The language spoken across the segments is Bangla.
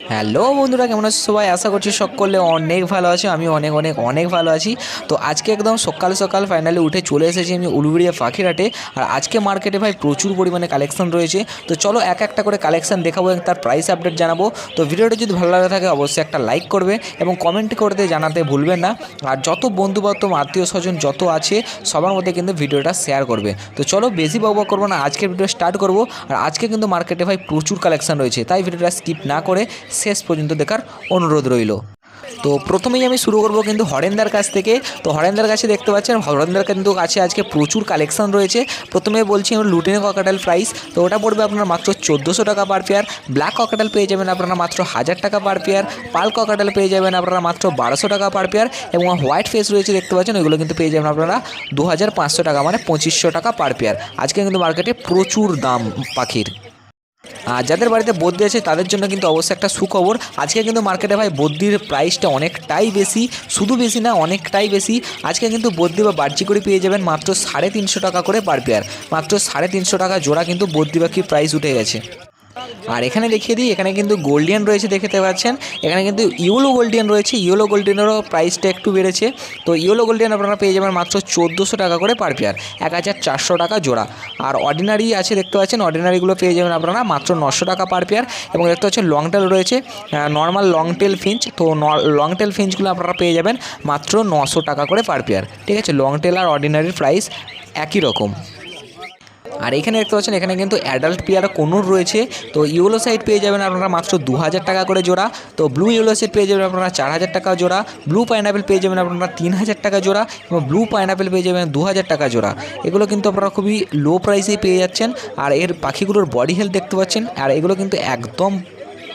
হ্যালো বন্ধুরা, কেমন আছো সবাই? আশা করছি সকলে অনেক ভালো আছে আমি অনেক অনেক অনেক ভালো আছি। তো আজকে একদম সকাল সকাল ফাইনালি উঠে চলে এসেছি আমি উলুবেড়িয়া পাখিরহাটে। আর আজকে মার্কেটে ভাই প্রচুর পরিমাণে কালেকশন রয়েছে। তো চলো এক একটা করে কালেকশন দেখাবো এবং তার প্রাইস আপডেট জানাব। তো ভিডিওটা যদি ভালো লাগে থাকে, অবশ্যই একটা লাইক করবে এবং কমেন্ট করতে জানাতে ভুলবেন না। আর যত বন্ধু বান্ধব আত্মীয় স্বজন যত আছে, সবার মধ্যে কিন্তু ভিডিওটা শেয়ার করবে। তো চলো বেশি বকবক করব না, আজকের ভিডিও স্টার্ট করব। আর আজকে কিন্তু মার্কেটে ভাই প্রচুর কালেকশন রয়েছে, তাই ভিডিওটা স্কিপ না করে শেষ পর্যন্ত দেখার অনুরোধ রইল। তো প্রথমেই আমি শুরু করব কিন্তু হরেন্দার কাছ থেকে। তো হরেন্দার কাছে দেখতে পাচ্ছেন, হরেন্দার কিন্তু কাছে আজকে প্রচুর কালেকশন রয়েছে। প্রথমে বলছি লুটিনে ককাটাল প্রাইস তো ওটা পড়বে আপনার মাত্র চোদ্দোশো টাকা পার পেয়ার ব্ল্যাক ককাটাল পেয়ে যাবেন আপনারা মাত্র হাজার টাকা পার পেয়ার পাল ককাটাল পেয়ে যাবেন আপনারা মাত্র বারোশো টাকা পার পেয়ার এবং হোয়াইট ফেস রয়েছে, দেখতে পাচ্ছেন, ওইগুলো কিন্তু পেয়ে যাবেন আপনারা দু হাজার পাঁচশো টাকা মানে পঁচিশশো টাকা পার পেয়ার আজকে কিন্তু মার্কেটে প্রচুর দাম পাখির। আর যাদের বাড়িতে বদ্যি আছে, তাদের জন্য কিন্তু অবশ্যই একটা সুখবর। আজকে কিন্তু মার্কেটে ভাই বদ্যির প্রাইসটা অনেকটাই বেশি, শুধু বেশি না, অনেকটাই বেশি। আজকে কিন্তু বদ্যি বা বাড়চি করে পেয়ে যাবেন মাত্র সাড়ে তিনশো টাকা করে পার পেয়ার মাত্র সাড়ে তিনশো টাকা জোড়া কিন্তু বদ্যি পাখির প্রাইস উঠে গেছে। আর এখানে দেখিয়ে দিই, এখানে কিন্তু গোল্ডিয়ান রয়েছে দেখতে পাচ্ছেন। এখানে কিন্তু ইউলো গোল্ডিয়ান রয়েছে। ইউলো গোল্ডিয়ানেরও প্রাইসটা একটু বেড়েছে। তো ইউলো গোল্ডিয়ান আপনারা পেয়ে যাবেন মাত্র চোদ্দোশো টাকা করে পার পেয়ার এক হাজার চারশো টাকা জোড়া। আর অর্ডিনারি আছে, দেখতে পাচ্ছেন অর্ডিনারিগুলো পেয়ে যাবেন আপনারা মাত্র নশো টাকা পার পেয়ার এবং দেখতে পাচ্ছেন লং টেল রয়েছে নর্মাল লং টেল ফিঞ্চ তো লং টেল ফিঞ্চগুলো আপনারা পেয়ে যাবেন মাত্র নশো টাকা করে পার পেয়ার ঠিক আছে লং টেল আর অর্ডিনারির প্রাইস একই রকম। আর এখানে দেখতে পাচ্ছেন, এখানে কিন্তু অ্যাডাল্ট পেয়ার কোনুর রয়েছে। তো ইউলো সাইড পেয়ে যাবেন আপনারা মাত্র দু হাজার টাকা করে জোড়া। তো ব্লু ইউলো সাইড পেয়ে যাবেন আপনারা চার হাজার টাকা জোড়া। ব্লু পাইনাপেল পেয়ে যাবেন আপনারা তিন হাজার টাকা জোড়া। এবং ব্লু পাইনাপেল পেয়ে যাবেন দু হাজার টাকা জোড়া। এগুলো কিন্তু আপনারা খুবই লো প্রাইসেই পেয়ে যাচ্ছেন। আর এর পাখিগুলোর বডি হেলথ দেখতে পাচ্ছেন। আর এগুলো কিন্তু একদম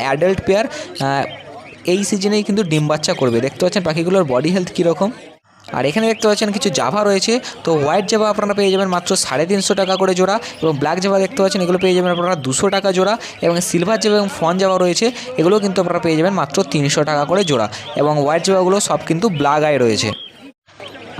অ্যাডাল্ট পেয়ার এই সিজনেই কিন্তু ডিম বাচ্চা করবে। দেখতে পাচ্ছেন পাখিগুলোর বডি হেলথ কীরকম? আর এখানে দেখতে পাচ্ছেন কিছু জাভা রয়েছে। তো হোয়াইট জাভা আপনারা পেয়ে যাবেন মাত্র সাড়ে তিনশো টাকা করে জোড়া এবং ব্ল্যাক জাভা দেখতে পাচ্ছেন, এগুলো পেয়ে যাবেন আপনারা দুশো টাকা জোড়া এবং সিলভার জাভা এবং ফন জাভা রয়েছে, এগুলো কিন্তু আপনারা পেয়ে যাবেন মাত্র তিনশো টাকা করে জোড়া এবং হোয়াইট জাভাগুলো সব কিন্তু ব্ল্যাক আই রয়েছে।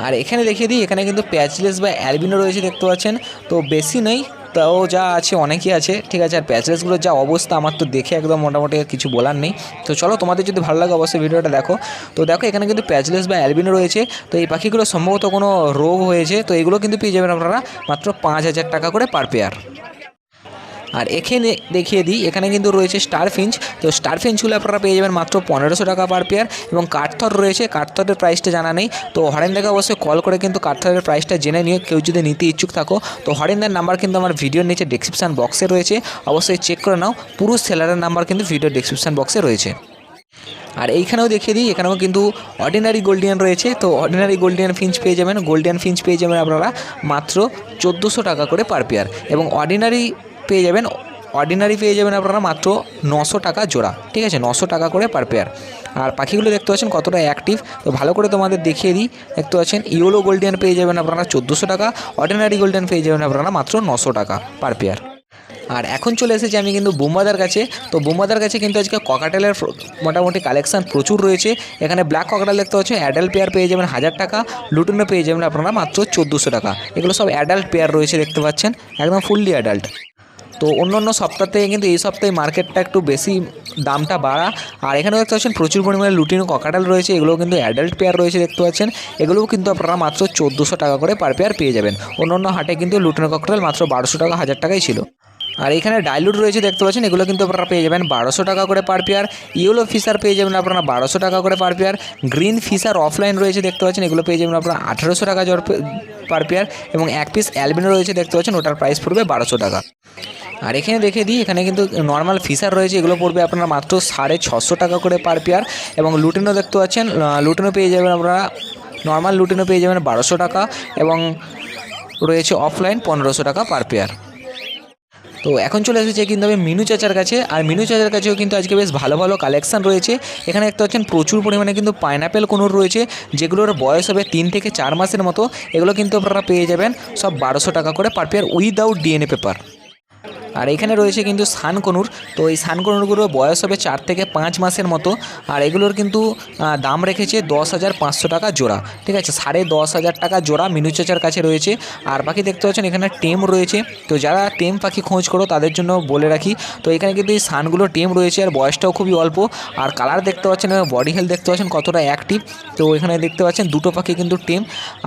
আর এখানে দেখিয়ে দিই, এখানে কিন্তু প্যাচলেস বা অ্যালবিনো রয়েছে দেখতে পাচ্ছেন, তো বেশি নেই তাও যা আছে, অনেকই আছে, ঠিক আছে? আর প্যাচলেসগুলোর যা অবস্থা, আমার তো দেখে একদম মোটামুটি কিছু বলার নেই। তো চলো, তোমাদের যদি ভালো লাগে অবশ্যই ভিডিওটা দেখো। তো দেখো, এখানে কিন্তু প্যাচলেস বা অ্যালবিনো রয়েছে। তো এই পাখিগুলো সম্ভবত কোনো রোগ হয়েছে। তো এগুলো কিন্তু পেয়ে যাবেন আপনারা মাত্র পাঁচ হাজার টাকা করে পার পেয়ার আর এখানে দেখিয়ে দিই, এখানে কিন্তু রয়েছে স্টার ফিঞ্চ তো স্টার ফিঞ্চগুলো আপনারা পেয়ে যাবেন মাত্র পনেরোশো টাকা পার পেয়ার এবং কাঠথর রয়েছে। কাঠথরের প্রাইসটা জানা নেই। তো হরেন্দাকে অবশ্যই কল করে কিন্তু কাঠথরের প্রাইসটা জেনে নিয়ে কেউ যদি নিতে ইচ্ছুক থাকো। তো হরেন্দার নাম্বার কিন্তু আমার ভিডিওর নিচে ডিসক্রিপশান বক্সে রয়েছে। অবশ্যই চেক করে নাও। পুরুষ সেলারের নাম্বার কিন্তু ভিডিও ডিসক্রিপশান বক্সে রয়েছে। আর এইখানেও দেখিয়ে দিই, এখানেও কিন্তু অর্ডিনারি গোল্ডিয়ান রয়েছে। তো অর্ডিনারি গোল্ডিয়ান ফিঞ্চ পেয়ে যাবেন। গোল্ডিয়ান ফিঞ্চ পেয়ে যাবেন আপনারা মাত্র চোদ্দোশো টাকা করে পার পেয়ার এবং অর্ডিনারি পেয়ে যাবেন অর্ডিনারি পেয়ে যাবেন আপনারা মাত্র নশো টাকা জোড়া, ঠিক আছে? নশো টাকা করে পার পেয়ার আর পাখিগুলো দেখতে পাচ্ছেন কতটা অ্যাক্টিভ তো ভালো করে তোমাদের দেখিয়ে দিই। দেখতে পাচ্ছেন ইউলো গোল্ডেন পেয়ে যাবেন আপনারা চোদ্দোশো টাকা অর্ডিনারি গোল্ডেন পেয়ে যাবেন আপনারা মাত্র নশো টাকা পার পেয়ার আর এখন চলে এসেছি আমি কিন্তু বুম্বাদার কাছে। তো বুম্বাদার কাছে কিন্তু আজকে ককাটেলের মোটামুটি কালেকশান প্রচুর রয়েছে। এখানে ব্ল্যাক ককাটেল দেখতে পাচ্ছেন অ্যাডাল্ট পেয়ার পেয়ে যাবেন হাজার টাকা লুটুনো পেয়ে যাবেন আপনারা মাত্র চোদ্দোশো টাকা। এগুলো সব অ্যাডাল্ট পেয়ার রয়েছে দেখতে পাচ্ছেন, একদম ফুললি অ্যাডাল্ট তো অন্য অন্য সপ্তাহ থেকে কিন্তু এই সপ্তাহে মার্কেটটা একটু বেশি দামটা বাড়া। আর এখানেও দেখতে পাচ্ছেন প্রচুর পরিমাণে লুটিনো ককাটাল রয়েছে এগুলো কিন্তু অ্যাডাল্ট পেয়ার রয়েছে দেখতে পাচ্ছেন। এগুলোও কিন্তু আপনারা মাত্র চোদ্দোশো টাকা করে পার পেয়ার পেয়ে যাবেন। অন্য অন্য হাটে কিন্তু লুটিনো ককাটাল মাত্র বারোশো টাকা, হাজার টাকাই ছিল। আর এখানে ডাইলুট রয়েছে, দেখতে পাচ্ছেন? এগুলো কিন্তু আপনারা পেয়ে যাবেন বারোশো টাকা করে পার পেয়ার ইয়েলো ফিসার পেয়ে যাবেন আপনারা বারোশো টাকা করে per pair green Fischer offline রয়েছে, দেখতে পাচ্ছেন? এগুলো পেয়ে যাবেন আপনারা আঠেরোশো টাকা পার পেয়ার এবং এক পিস অ্যালবিনো রয়েছে, দেখতে পাচ্ছেন? ওটার প্রাইস পড়বে বারোশো টাকা। আর এখানে দেখে দিই, এখানে কিন্তু নর্মাল ফিসার রয়েছে, এগুলো পড়বে আপনারা মাত্র সাড়ে ছশো টাকা করে পার পেয়ার এবং লুটিনো দেখতে পাচ্ছেন? লুটিনো পেয়ে যাবেন আপনারা নর্মাল লুটিনো পেয়ে যাবেন বারোশো টাকা এবং রয়েছে অফলাইন পনেরোশো টাকা পার পেয়ার তো এখন চলে এসেছে কিন্তু আমি মিনু চাচার কাছে। আর মিনু চাচার কাছেও কিন্তু আজকে বেশ ভালো ভালো কালেকশান রয়েছে। এখানে দেখতে পাচ্ছেন প্রচুর পরিমাণে কিন্তু পাইনাপেল কোনোর রয়েছে, যেগুলোর বয়স হবে তিন থেকে চার মাসের মতো। এগুলো কিন্তু আপনারা পেয়ে যাবেন, সব বারোশো টাকা করে per pair without DNA paper আর এখানে রয়েছে কিন্তু সানকনুর। তো এই সানকনুরগুলোর বয়স হবে চার থেকে পাঁচ মাসের মতো। আর এগুলোর কিন্তু দাম রেখেছে দশ হাজার পাঁচশো টাকা জোড়া। ঠিক আছে, সাড়ে দশ হাজার টাকা জোড়া মিনু চাচার কাছে রয়েছে। আর পাখি দেখতে পাচ্ছেন এখানে টেম রয়েছে। তো যারা টেম পাখি খোঁজ করো, তাদের জন্য বলে রাখি। তো এখানে কিন্তু এই সানগুলো টেম রয়েছে, আর বয়সটাও খুবই অল্প। আর কালার দেখতে পাচ্ছেন বডি হেলথ দেখতে পাচ্ছেন কতটা অ্যাক্টিভ তো এখানে দেখতে পাচ্ছেন দুটো পাখি কিন্তু টেম।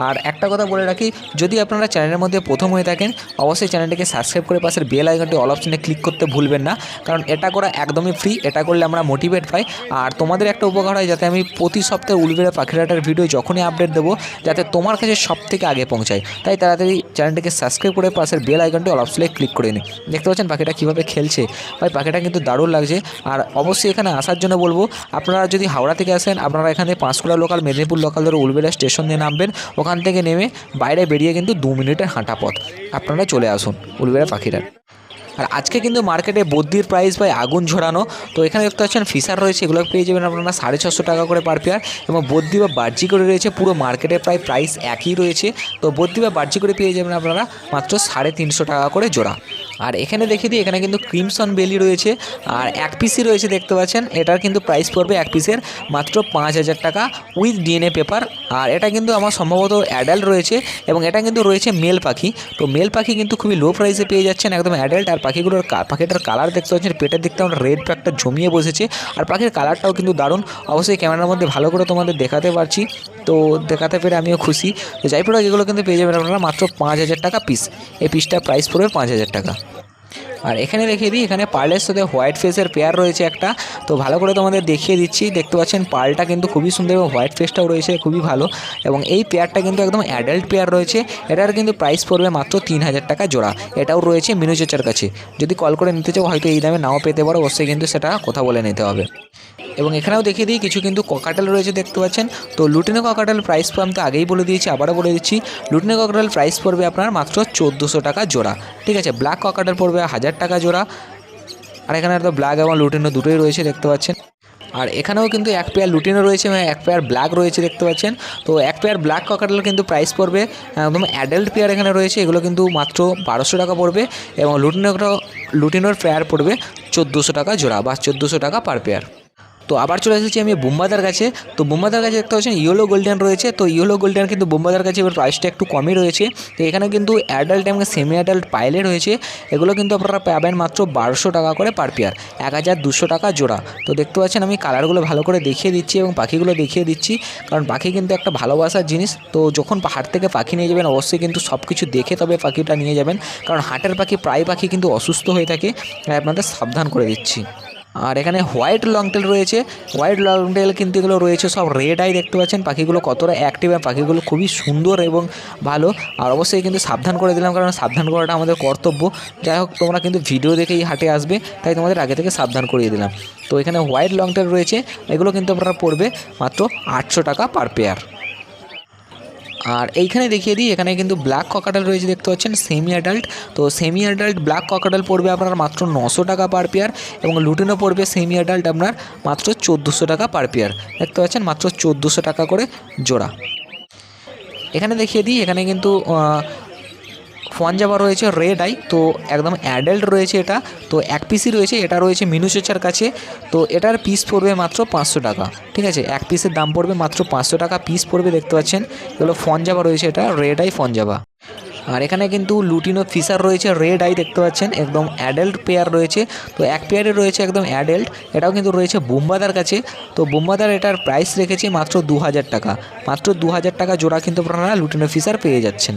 আর একটা কথা বলে রাখি, যদি আপনারা চ্যানেলের মধ্যে প্রথম হয়ে থাকেন, অবশ্যই চ্যানেলটিকে সাবস্ক্রাইব করে পাশের বেল আইকনটি অল অপশনে ক্লিক করতে ভুলবেন না। কারণ এটা করা একদমই ফ্রি এটা করলে আমরা মোটিভেট পাই। আর তোমাদের একটা উপকার হয় যাতে আমি প্রতি সপ্তাহে উলবেড়া পাখিরাটার ভিডিও যখনই আপডেট দেবো, যাতে তোমার কাছে সব থেকে আগে পৌঁছায়। তাই তাড়াতাড়ি চ্যানেলটিকে সাবস্ক্রাইব করে পাশের বেল আইকনটি অল অপশনে ক্লিক করে নিন। দেখতে পাচ্ছেন পাখিটা কীভাবে খেলছে? ভাই, পাখিটা কিন্তু দারুণ লাগছে। আর অবশ্যই এখানে আসার জন্য বলব, আপনারা যদি হাওড়া থেকে আসেন, আপনারা এখানে পাঁশকুড়া লোকাল মেদিনীপুর লোকাল ধরে উলবেড়া স্টেশন দিয়ে নামবেন। ওখান থেকে নেমে বাইরে বেরিয়ে কিন্তু দু মিনিটের হাঁটা পথ। আপনারা চলে আসুন উলবেড়া পাখিরা আর আজকে কিন্তু মার্কেটে বদ্যির প্রাইস প্রায় আগুন ঝরানো। তো এখানে দেখতে পাচ্ছেন ফিসার রয়েছে, এগুলো পেয়ে যাবেন আপনারা সাড়ে ছশো টাকা করে পার পেয়ার এবং বদ্যি বা বার্জি করে রয়েছে, পুরো মার্কেটে প্রায় প্রাইস একই রয়েছে। তো বদ্যি বা বার্জি করে পেয়ে যাবেন আপনারা মাত্র সাড়ে তিনশো টাকা করে জোড়া। আর এখানে দেখে দিই, এখানে কিন্তু ক্রিমসন বেলি রয়েছে আর এক পিসি রয়েছে দেখতে পাচ্ছেন। এটার কিন্তু প্রাইস পড়বে এক পিসের মাত্র পাঁচ হাজার টাকা উইথ ডিএনএ পেপার আর এটা কিন্তু আমার সম্ভবত অ্যাডাল্ট রয়েছে এবং এটা কিন্তু রয়েছে মেল পাখি। তো মেল পাখি কিন্তু খুবই লো প্রাইসে পেয়ে যাচ্ছেন একদম অ্যাডাল্ট আর পাখিগুলোর পাখিটার কালার দেখতে পাচ্ছেন, পেটের দিকটা আমরা রেড প্যাকটা জমিয়ে বসেছে। আর পাখির কালারটাও কিন্তু দারুণ। অবশ্যই ক্যামেরার মধ্যে ভালো করে তোমাদের দেখাতে পারছি। তো দেখাতে পেরে আমিও খুশি। তো যাই প্রোডাক্ট এগুলো কিন্তু পেয়ে যাবেন আপনারা মাত্র পাঁচ হাজার টাকা পিস এই পিসটার প্রাইস পড়বে পাঁচ হাজার টাকা। আর এখানে রেখে দিই, এখানে পার্লের সাথে হোয়াইট ফেসের পেয়ার রয়েছে একটা। তো ভালো করে তোমাদের দেখিয়ে দিচ্ছি, দেখতে পাচ্ছেন পার্লটা কিন্তু খুবই সুন্দর এবং হোয়াইট ফেসটাও রয়েছে, খুবই ভালো। এবং এই পেয়ারটা কিন্তু একদম অ্যাডাল্ট পেয়ার রয়েছে, এটার কিন্তু প্রাইস পড়বে মাত্র তিন হাজার টাকা জোড়া। এটাও রয়েছে মিনু চাচার কাছে। যদি কল করে নিতে চাও, হয়তো এই দামে নাও পেতে পারো, অবশ্যই কিন্তু সেটা কথা বলে নিতে হবে। এবং এখানেও দেখিয়ে দিই, কিছু কিন্তু ককাটেল রয়েছে, দেখতে পাচ্ছেন। তো লুটিনো ককাটেল প্রাইস আমি তো আগেই বলে দিয়েছি, আবারও বলে দিচ্ছি। লুটিনো ককাটেল প্রাইস পড়বে আপনার মাত্র চোদ্দোশো টাকা জোড়া। ঠিক আছে ব্ল্যাক ককাটেল পড়বে হাজার টাকা জোড়া। আর এখানে তো ব্ল্যাক এবং লুটিনো দুটোই রয়েছে দেখতে পাচ্ছেন। আর এখানেও কিন্তু এক পেয়ার লুটিনো রয়েছে এবং এক পেয়ার ব্ল্যাক রয়েছে দেখতে পাচ্ছেন। তো এক পেয়ার ব্ল্যাক ককাটেল কিন্তু প্রাইস পড়বে, একদম অ্যাডাল্ট পেয়ার এখানে রয়েছে, এগুলো কিন্তু মাত্র বারোশো টাকা পড়বে এবং লুটিনোটা লুটিনোর পেয়ার পড়বে চোদ্দোশো টাকা জোড়া বা চোদ্দোশো টাকা পার পেয়ার তো আবার চলে এসেছি আমি বোম্বাদার কাছে। তো বোম্বাদার কাছে দেখতে পাচ্ছেন ইয়েলো গোল্ডেন রয়েছে। তো ইয়েলো গোল্ডেন কিন্তু বোম্বাদার কাছে এবার প্রাইসটা একটু কমই রয়েছে। তো এখানে কিন্তু অ্যাডাল্ট এবং সেমি অ্যাডাল্ট পাইলে রয়েছে। এগুলো কিন্তু আপনারা পাবেন মাত্র বারোশো টাকা করে পার পেয়ার এক হাজার দুশো টাকা জোড়া। তো দেখতে পাচ্ছেন আমি কালারগুলো ভালো করে দেখিয়ে দিচ্ছি এবং পাখিগুলো দেখিয়ে দিচ্ছি। কারণ পাখি কিন্তু একটা ভালোবাসার জিনিস। তো যখন হাট থেকে পাখি নিয়ে যাবেন, অবশ্যই কিন্তু সব কিছু দেখে তবে পাখিটা নিয়ে যাবেন। কারণ হাটের পাখি, প্রায় পাখি কিন্তু অসুস্থ হয়ে থাকে। আপনাদের সাবধান করে দিচ্ছি। আর এখানে হোয়াইট লংটেল রয়েছে। হোয়াইট লংটেল কিন্তু এগুলো রয়েছে, সব রেড আই দেখতে পাচ্ছেন। পাখিগুলো কতটা অ্যাক্টিভ আর পাখিগুলো খুবই সুন্দর এবং ভালো। আর অবশ্যই কিন্তু সাবধান করে দিলাম, কারণ সাবধান করাটা আমাদের কর্তব্য। যাই হোক, তোমরা কিন্তু ভিডিও দেখেই হাটে আসবে, তাই তোমাদের আগে থেকে সাবধান করিয়ে দিলাম। তো এখানে হোয়াইট লংটেল রয়েছে, এগুলো কিন্তু আপনারা পড়বে মাত্র আটশো টাকা পার পেয়ার আর এইখানে দেখিয়ে দিই, এখানে কিন্তু ব্ল্যাক ককাটাল রয়েছে, দেখতে পাচ্ছেন সেমি অ্যাডাল্ট তো সেমি অ্যাডাল্ট ব্ল্যাক ককাটাল পড়বে আপনার মাত্র নশো টাকা পার পেয়ার এবং লুটিনো পড়বে সেমি অ্যাডাল্ট আপনার মাত্র চোদ্দোশো টাকা পার পেয়ার দেখতে পাচ্ছেন, মাত্র চোদ্দোশো টাকা করে জোড়া। এখানে দেখিয়ে দিই, এখানে কিন্তু ফনজাবা রয়েছে রেড আই তো একদম অ্যাডাল্ট রয়েছে এটা। তো এক পিসই রয়েছে, এটা রয়েছে মিনুচেচার কাছে। তো এটার পিস পড়বে মাত্র পাঁচশো টাকা, ঠিক আছে? এক পিসের দাম পড়বে মাত্র পাঁচশো টাকা পিস পড়বে দেখতে পাচ্ছেন। এগুলো ফনজাবা রয়েছে এটা রেড আই ফনজাবা আর এখানে কিন্তু লুটিনো ফিসার রয়েছে রেড আই দেখতে পাচ্ছেন, একদম অ্যাডাল্ট পেয়ার রয়েছে। তো এক পেয়ারে রয়েছে একদম অ্যাডাল্ট এটাও কিন্তু রয়েছে বোম্বাদার কাছে। তো বোম্বাদার এটার প্রাইস রেখেছে মাত্র দু হাজার টাকা। মাত্র দু হাজার টাকা জোড়া কিন্তু আপনারা লুটিনো ফিসার পেয়ে যাচ্ছেন।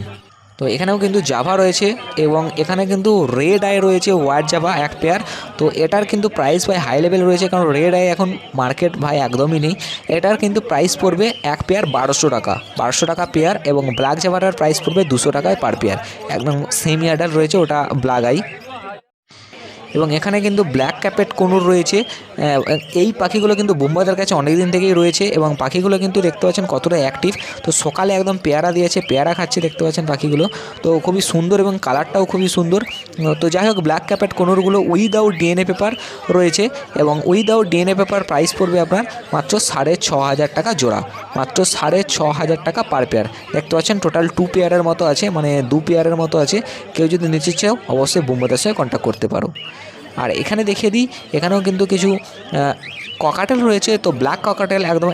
তো এখানেও কিন্তু জাভা রয়েছে এবং এখানে কিন্তু রেড আই রয়েছে ওয়ার জাভা এক পেয়ার তো এটার কিন্তু প্রাইস ভাই হাই লেভেল রয়েছে, কারণ রেড আই এখন মার্কেট ভাই একদমই নেই। এটার কিন্তু প্রাইস পড়বে এক পেয়ার বারোশো টাকা। বারোশো টাকা পেয়ার এবং ব্ল্যাক জাভাটার প্রাইস পড়বে দুশো টাকায় পার পেয়ার একদম সেমি ইয়ারডার রয়েছে ওটা ব্ল্যাক আই এবং এখানে কিন্তু ব্ল্যাক ক্যাপেট কোনুর রয়েছে। এই পাখিগুলো কিন্তু বোম্বাইদের কাছে অনেক দিন থেকেই রয়েছে এবং পাখিগুলো কিন্তু দেখতে পাচ্ছেন কতটা অ্যাক্টিভ তো সকালে একদম পেয়ারা দিয়েছে, পেয়ারা খাচ্ছে দেখতে পাচ্ছেন পাখিগুলো। তো খুবই সুন্দর এবং কালারটাও খুবই সুন্দর। তো যাই হোক ব্ল্যাক ক্যাপেট কোনুরগুলো উইদাউট ডিএনএ পেপার রয়েছে এবং উইদাউট ডিএনএ পেপার প্রাইস পড়বে আপনার মাত্র সাড়ে ছ হাজার টাকা জোড়া। মাত্র সাড়ে ছ হাজার টাকা পার পেয়ার দেখতে পাচ্ছেন টোটাল টু পেয়ারের মতো আছে মানে দু পেয়ারের মতো আছে। কেউ যদি নিচে চাও, অবশ্যই বোম্বাদের সঙ্গে কন্ট্যাক্ট করতে পারো। আর এখানে দেখিয়ে দিই, এখানেও কিন্তু কিছু ককাটেল রয়েছে, তো ব্ল্যাক ককাটেল একদম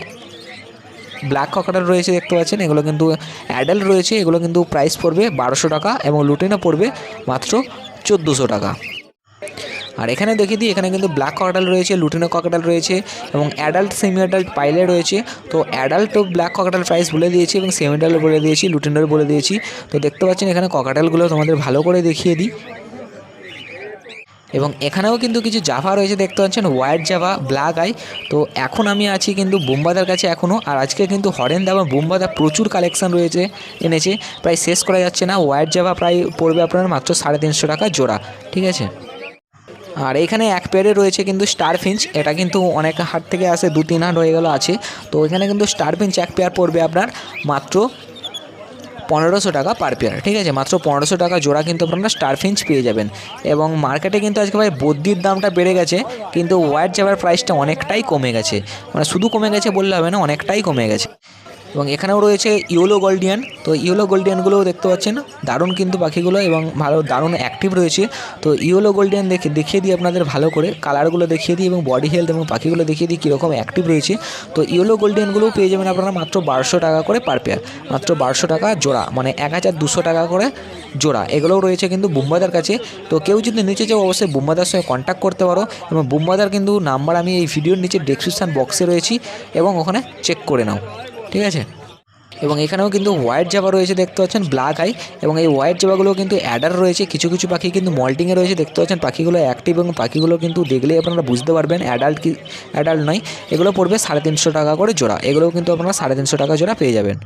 ব্ল্যাক ককাটেল রয়েছে দেখতে পাচ্ছেন, এগুলো কিন্তু অ্যাডাল্ট রয়েছে, এগুলো কিন্তু প্রাইস পড়বে বারোশো টাকা এবং লুটিনও পড়বে মাত্র চোদ্দোশো টাকা। আর এখানে দেখিয়ে দিই, এখানে কিন্তু ব্ল্যাক ককাটাল রয়েছে লুটিনো ককাটাল রয়েছে এবং অ্যাডাল্ট সেমি অ্যাডাল্ট পাইলে রয়েছে, তো অ্যাডাল্ট ব্ল্যাক ককাটাল প্রাইস বলে দিয়েছি এবং সেমি অ্যাডাল্ট বলে দিয়েছি লুটিনোর বলে দিয়েছি, তো দেখতে পাচ্ছেন এখানে ককাটালগুলো তোমাদের ভালো করে দেখিয়ে দিই। এবং এখানেও কিন্তু কিছু জাভা রয়েছে, দেখতে পাচ্ছেন হোয়াইট জাভা ব্ল্যাক আই তো এখন আমি আছি কিন্তু বোম্বাদার কাছে এখনও আর আজকে কিন্তু হরেন দাবা বোম্বাদা প্রচুর কালেকশন রয়েছে, এনেছে। প্রায় শেষ করা যাচ্ছে না হোয়াইট জাভা প্রায় পড়বে আপনার মাত্র সাড়ে তিনশো টাকা জোড়া, ঠিক আছে? আর এখানে এক পেয়ারে রয়েছে কিন্তু স্টার ফিঞ্চ এটা কিন্তু অনেক হাট থেকে আসে দু তিন হাট হয়ে গেল আছে। তো এখানে কিন্তু স্টার ফিঞ্চ এক পেয়ার পড়বে আপনার মাত্র পনেরোশো টাকা পার পেয়ার ঠিক আছে? মাত্র পনেরোশো টাকা জোড়া কিন্তু আপনারা স্টার ফিঞ্চ পেয়ে যাবেন। এবং মার্কেটে কিন্তু আজকে ভাই বদ্যির দামটা বেড়ে গেছে, কিন্তু ওয়াইট জাবার প্রাইসটা অনেকটাই কমে গেছে। মানে শুধু কমে গেছে বললে হবে না, অনেকটাই কমে গেছে। এবং এখানেও রয়েছে ইয়েলো গোল্ডিয়ান। তো ইয়েলো গোল্ডিয়ানগুলোও দেখতে পাচ্ছেন। দারুণ কিন্তু পাখিগুলো এবং ভালো দারুণ অ্যাক্টিভ রয়েছে। তো ইয়েলো গোল্ডিয়ান দেখে, দেখিয়ে দিই আপনাদের ভালো করে। কালারগুলো দেখিয়ে দিই এবং বডি হেলথ এবং পাখিগুলো দেখিয়ে দিই কীরকম অ্যাক্টিভ রয়েছে। তো ইয়েলো গোল্ডিয়ানগুলোও পেয়ে যাবেন আপনারা মাত্র বারোশো টাকা করে পার পেয়ার মাত্র বারোশো টাকা জোড়া মানে এক হাজার দুশো টাকা করে জোড়া। এগুলোও রয়েছে কিন্তু বুম্বাদার কাছে। তো কেউ যদি নিচে যাও, অবশ্যই বুম্বাদার সঙ্গে কন্ট্যাক্ট করতে পারো। এবং বুম্বাদার কিন্তু নাম্বার আমি এই ভিডিওর নিচে ডেসক্রিপশান বক্সে রয়েছি এবং ওখানে চেক করে নাও। ঠিক আছে? এবং এখানেও কিন্তু হোয়াইট জাবা রয়েছে দেখতে পাচ্ছেন ব্ল্যাক আই এবং এই হোয়াইট জাবাগুলো কিন্তু অ্যাডার রয়েছে, কিছু কিছু পাখি কিন্তু মল্টিংয়ে রয়েছে দেখতে পাচ্ছেন, পাখিগুলো অ্যাক্টিভ এবং পাখিগুলো কিন্তু দেখলেই আপনারা বুঝতে পারবেন অ্যাডাল্ট কি অ্যাডাল্ট নয়, এগুলো পড়বে সাড়ে তিনশো টাকা করে জোড়া, এগুলোও কিন্তু আপনারা সাড়ে তিনশো টাকা জোড়া পেয়ে যাবেন।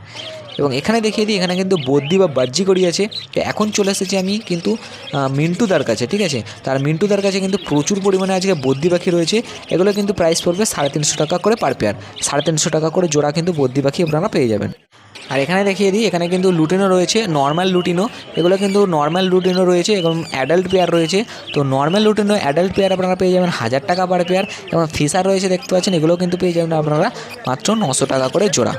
এবং এখানে দেখিয়ে দিই, এখানে কিন্তু বদ্যি বা করি আছে। তো এখন চলে এসেছি আমি কিন্তু মিন্টুদার কাছে, ঠিক আছে? তার মিন্টুদার কাছে কিন্তু প্রচুর পরিমাণে আজকে বদ্যি পাখি রয়েছে। এগুলো কিন্তু প্রাইস পড়বে সাড়ে তিনশো টাকা করে পার পেয়ার সাড়ে তিনশো টাকা করে জোড়া কিন্তু বদ্যি পাখি আপনারা পেয়ে যাবেন। আর এখানে দেখিয়ে দিই, এখানে কিন্তু লুটিনো রয়েছে নর্মাল লুটিনো। এগুলো কিন্তু নর্মাল লুটিনো রয়েছে এবং অ্যাডাল্ট পেয়ার রয়েছে। তো নর্মাল লুটিনো অ্যাডাল্ট পেয়ার আপনারা পেয়ে যাবেন হাজার টাকা পার পেয়ার এবং ফিসার রয়েছে দেখতে পাচ্ছেন এগুলো কিন্তু পেয়ে যাবেন আপনারা মাত্র নশো টাকা করে জোড়া।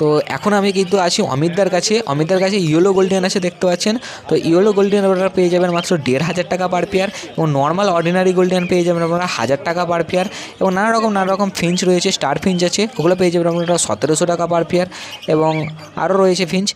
তো এখন আমি কিন্তু আছি অমিতদার কাছে। অমিতদার কাছে ইয়েলো গোল্ডেন আছে দেখতে পাচ্ছেন। তো ইয়েলো গোল্ডেন আপনারা পেয়ে যাবেন মাত্র দেড় হাজার টাকা পার পেয়ার এবং নর্মাল অর্ডিনারি গোল্ডেন পেয়ে যাবেন আপনারা হাজার টাকা পার পেয়ার এবং নানা রকম নানা রকম ফিঞ্চ রয়েছে স্টার ফিঞ্চ আছে, ওগুলো পেয়ে যাবেন আপনারা সতেরোশো টাকা পার পেয়ার এবং আরও রয়েছে ফিঞ্চ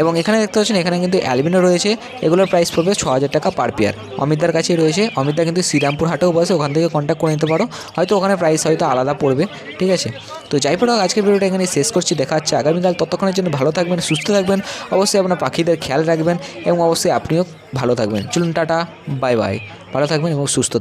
এবং এখানে দেখতে পাচ্ছেন, এখানে কিন্তু অ্যালবিনো রয়েছে। এগুলোর প্রাইস পড়বে ছ হাজার টাকা পার পেয়ার অমিতদার কাছেই রয়েছে। অমিতদা কিন্তু শ্রীরামপুর হাটেও বসে, ওখান থেকে কন্ট্যাক্ট করে নিতে পারো। হয়তো ওখানে প্রাইস হয়তো আলাদা পড়বে, ঠিক আছে? তো যাই পড়ো আজকের ভিডিওটা এখানে শেষ করছি। দেখা হচ্ছে আগামীকাল। ততক্ষণের জন্য ভালো থাকবেন, সুস্থ থাকবেন। অবশ্যই আপনার পাখিদের খেয়াল রাখবেন এবং অবশ্যই আপনিও ভালো থাকবেন। চলুন টাটা বাই বাই ভালো থাকবেন এবং সুস্থ